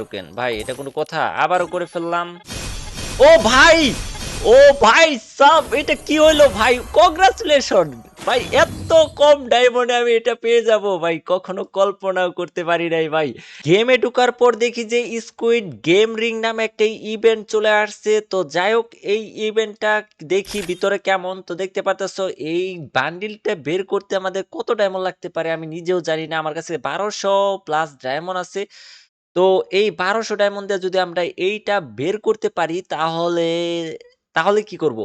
Token ভাই, এটা কোনো কথা? আবারও করে ফেললাম। ও ভাই! ও ভাই, সব, এটা কি হইল ভাই? কংগ্রাচুলেশন ভাই, এত কম ডায়মন্ডে আমি এটা পেয়ে যাব। ভাই, কখনো কল্পনাও করতে পারি নাই ভাই। গেমে ঢুকার পর দেখি যে স্কুইড গেম রিং নামে একটা ইভেন্ট চলে আসছে। তো যাই হোক, এই ইভেন্টটা দেখি ভিতরে কেমন। তো দেখতে পাচ্ছ এই বান্ডিলটা বের করতে আমাদের কত ডায়মন্ড লাগতে পারে আমি নিজেও জানি না। আমার কাছে বারোশো প্লাস ডায়মন্ড আছে। তো এই বারোশো ডায়মন্ড যদি আমরা এইটা বের করতে পারি, তাহলে তাহলে কি করব?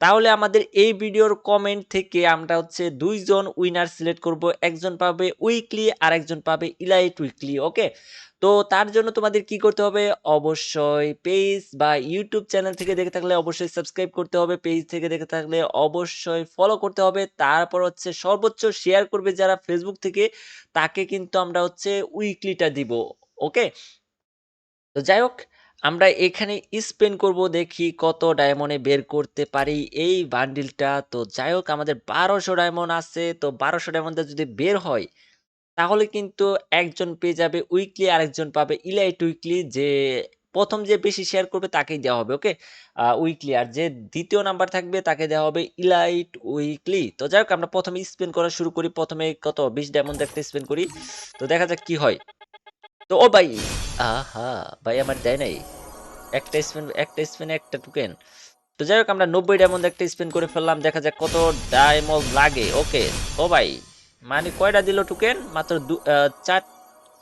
তাহলে আমাদের এই ভিডিওর কমেন্ট থেকে আমরা হচ্ছে দুইজন উইনার সিলেক্ট করব। একজন পাবে উইকলি আর একজন পাবে ইলাইট উইকলি ওকে তো তার জন্য তোমাদের কি করতে হবে? অবশ্যই পেজ বা ইউটিউব চ্যানেল থেকে দেখে থাকলে অবশ্যই সাবস্ক্রাইব করতে হবে। পেজ থেকে দেখে থাকলে অবশ্যই ফলো করতে হবে। তারপর হচ্ছে সর্বোচ্চ শেয়ার করবে যারা ফেসবুক থেকে, তাকে কিন্তু আমরা হচ্ছে উইকলিটা দিব। ওকে তো যাই হোক আমরা এখানে স্পেন করব, দেখি কত ডায়মন্ডে বের করতে পারি এই বান্ডিলটা তো যাই হোক আমাদের বারোশো ডায়মন্ড আছে, তো বারোশো ডায়মন্ডে যদি বের হয়, তাহলে কিন্তু একজন পেয়ে যাবে উইকলি আরেকজন পাবে ইলাইট উইকলি যে প্রথম যে বেশি শেয়ার করবে তাকেই দেওয়া হবে ওকে উইকলি আর যে দ্বিতীয় নাম্বার থাকবে তাকে দেওয়া হবে ইলাইট উইকলি তো যাই হোক আমরা প্রথমে স্পেন করা শুরু করি, প্রথমে কত, বিশ ডায়মন্ড একটা স্পেন করি। তো দেখা যাক কি হয়। তো ও ভাই। আহা, ভাই আমার দেয় নাই। একটা স্পেন, একটা স্পেনে একটা টোকেন তো যাই হোক, আমরা নব্বই ডায়মন্ড একটা স্পেন করে ফেললাম, দেখা যাক কত ডায়মন্ড লাগে। ওকে ও ভাই মানে কয়টা দিল টোকেন মাত্র দু- চার,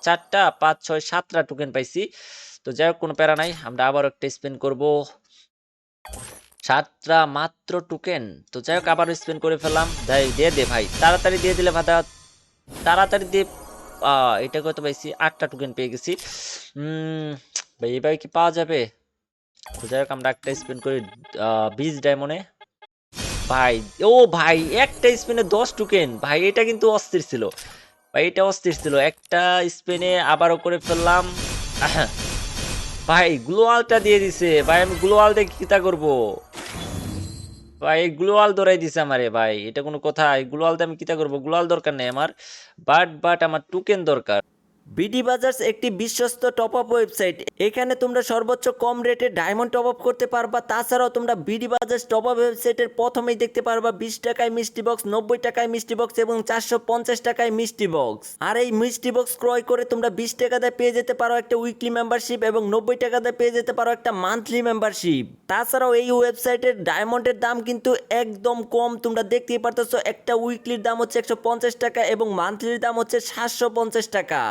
চারটা, পাঁচ, ছয়, সাতটা টোকেন পাইছি। তো যাই হোক, কোনো প্যারা নাই, আমরা আবার একটা স্পেন করব। সাতটা মাত্র টোকেন তো যাই হোক আবার স্পেন করে ফেললাম। দিয়ে দে ভাই, তাড়াতাড়ি দিয়ে দিলে ভাতা তাড়াতাড়ি দিয়ে এটা কত পাইছি, আটটা টোকেন পেয়ে গেছি। ভাই, এবার কি পাওয়া যাবে? যাই হোক, আমরা একটা স্পেন করি বিশ ডায়মন্ডে ভাই, ও ভাই, একটা স্পেনে দশ টোকেন ভাই, এটা কিন্তু অস্থির ছিল। ভাই, এটা অস্থির ছিল। একটা স্পেনে আবারও করে ফেললাম। ভাই গ্লোয়ালটা দিয়ে দিছে। ভাই, আমি গ্লোয়াল দিয়ে কিতা করব? ভাই গ্লোয়াল দৌড়াই দিছে আমারে, ভাই। এটা কোনো কথা গ্লোয়াল দিয়ে আমি কিতা করব? গ্লোয়াল দরকার নেই আমার। বাট বাট আমার টোকেন দরকার। বিডি বাজার্স একটি বিশ্বস্ত টপ আপ ওয়েবসাইট এখানে তোমরা সর্বোচ্চ কম রেটে ডায়মন্ড টপ আপ করতে পারবা। তাছাড়াও তোমরা বিডি বাজার্স টপ আপ ওয়েবসাইটের প্রথমেই দেখতে পারবা বিশ টাকায় মিষ্টি বক্স নব্বই টাকায় মিষ্টি বক্স এবং চারশো পঞ্চাশ টাকায় মিষ্টি বক্স আর এই মিষ্টি বক্স ক্রয় করে তোমরা বিশ টাকা দিয়ে পেয়ে যেতে পারো একটা উইকলি মেম্বারশিপ এবং নব্বই টাকা দিয়ে পেয়ে যেতে পারো একটা মান্থলি মেম্বারশিপ তাছাড়াও এই ওয়েবসাইটের ডায়মন্ডের দাম কিন্তু একদম কম। তোমরা দেখতেই পারতেছো একটা উইকলির দাম হচ্ছে একশো পঞ্চাশ টাকা এবং মান্থলির দাম হচ্ছে সাতশো পঞ্চাশ টাকা।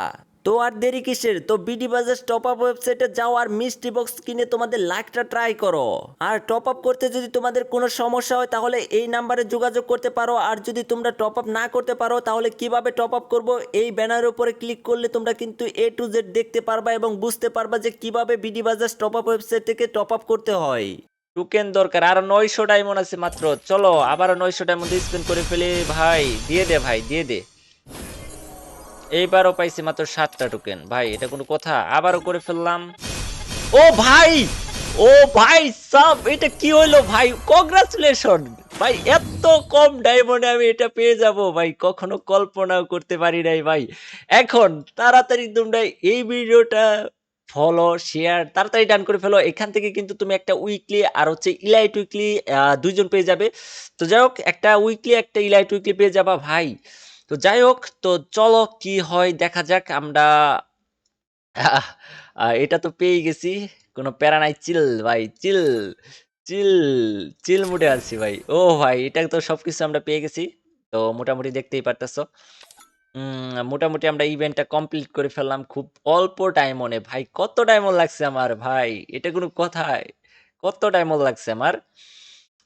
তো আর দেরি কিসের? তো বিডি বাজার টপ আপ ওয়েবসাইটে যাও আর মিষ্টি বক্স কিনে তোমাদের লাখটা ট্রাই করো। আর টপ আপ করতে যদি তোমাদের কোনো সমস্যা হয়, তাহলে এই নাম্বারে যোগাযোগ করতে পারো। আর যদি তোমরা টপ আপ না করতে পারো, তাহলে কীভাবে টপ আপ করব? এই ব্যানারের উপরে ক্লিক করলে তোমরা কিন্তু এ টু জেড দেখতে পারবা এবং বুঝতে পারবা যে কীভাবে বিডি বাজার টপ আপ ওয়েবসাইট থেকে টপ আপ করতে হয়। টোকেন দরকার, আর নয়শো ডায়মন্ড আছে মাত্র। চলো আবার নয়শো ডায়মন্ড স্পেন্ড করে ফেলে। ভাই, দিয়ে দে, ভাই, দিয়ে দে। এইবারও পাইছি মাত্র সাতটা টোকেন ভাই, এটা কোনো কথা? আবারও করে ফেললাম। ও ভাই! ও ভাই, সব, এটা কি হইল ভাই? কংগ্রাচুলেশন ভাই, এত কম ডায়মন্ডে আমি এটা পেয়ে যাব। ভাই, কখনো কল্পনাও করতে পারি নাই ভাই। এখন, তাড়াতাড়ি তোমরা এই ভিডিওটা ফলো শেয়ার তাড়াতাড়ি ডান করে ফেলো। এখান থেকে কিন্তু তুমি একটা উইকলি আর হচ্ছে ইলাইট উইকলি দুইজন পেয়ে যাবে। তো যাই হোক, একটা উইকলি একটা ইলাইট উইকলি পেয়ে যাবা ভাই। তো যাই হোক তো চলো কি হয় দেখা যাক, আমরা এটা তো পেয়ে গেছি। কোনো প্যারা নাই, চিল ভাই, চিল চিল চিল মুডে আছি ভাই। ও ভাই, এটা তো সবকিছু আমরা পেয়ে গেছি। তো মোটামুটি দেখতেই পারতেছো। মোটামুটি আমরা ইভেন্টটা কমপ্লিট করে ফেললাম খুব অল্প টাইমনে ভাই, কত ডায়মন্ড লাগছে আমার, ভাই? এটা কোনো কথায় কত ডায়মন্ড লাগছে আমার?